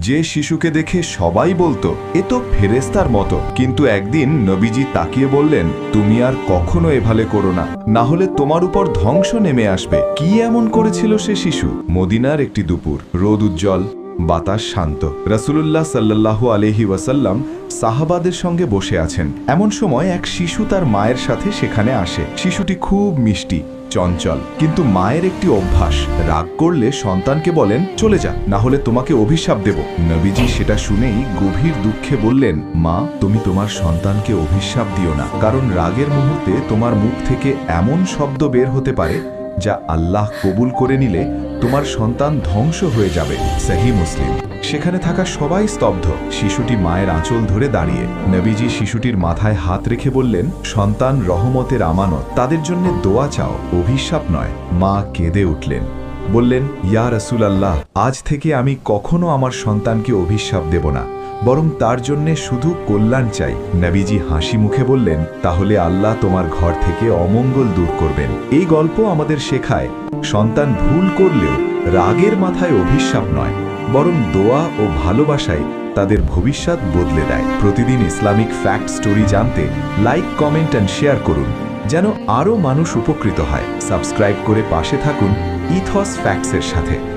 যে শিশুকে দেখে সবাই বলতো, এ তো ফেরেস্তার মতো। কিন্তু একদিন নবীজি তাকিয়ে বললেন, তুমি আর কখনো এভাবে করো না। না হলে তোমার উপর ধ্বংস নেমে আসবে। কি এমন করেছিল সে শিশু? মদিনার একটি দুপুর। রোদ উজ্জ্বল, বাতাস শান্ত। রাসূলুল্লাহ সাল্লাল্লাহু আলহি ওয়াসাল্লাম সাহাবাদের সঙ্গে বসে আছেন। এমন সময় এক শিশু তার মায়ের সাথে সেখানে আসে। শিশুটি খুব মিষ্টি। চঞ্চল। কিন্তু মায়ের একটি অভ্যাস, রাগ করলে সন্তানকে বলেন, চলে যা, না হলে তোমাকে অভিশাপ দেব। নবীজি সেটা শুনেই গভীর দুঃখে বললেন, মা, তুমি তোমার সন্তানকে অভিশাপ দিও না, কারণ রাগের মুহূর্তে তোমার মুখ থেকে এমন শব্দ বের হতে পারে যা আল্লাহ কবুল করে নিলে তোমার সন্তান ধ্বংস হয়ে যাবে, সেহী মুসলিম। সেখানে থাকা সবাই স্তব্ধ। শিশুটি মায়ের আঁচল ধরে দাঁড়িয়ে। নবীজি শিশুটির মাথায় হাত রেখে বললেন, সন্তান রহমতের আমানত। তাদের জন্য দোয়া চাও, অভিশাপ নয়। মা কেঁদে উঠলেন। বললেন, ইয়া রসুল আল্লাহ আজ থেকে আমি কখনো আমার সন্তানকে অভিশাপ দেব না, বরং তার জন্যে শুধু কল্যাণ চাই। নবীজি হাসি মুখে বললেন, তাহলে আল্লাহ তোমার ঘর থেকে অমঙ্গল দূর করবেন। এই গল্প আমাদের শেখায়, সন্তান ভুল করলেও রাগের মাথায় অভিশাপ নয়, বরং দোয়া ও ভালোবাসায় তাদের ভবিষ্যৎ বদলে দেয়। প্রতিদিন ইসলামিক ফ্যাক্ট স্টোরি জানতে লাইক, কমেন্ট অ্যান্ড শেয়ার করুন। যেন আরও মানুষ উপকৃত হয়। সাবস্ক্রাইব করে পাশে থাকুন ইথস ফ্যাক্টসের সাথে।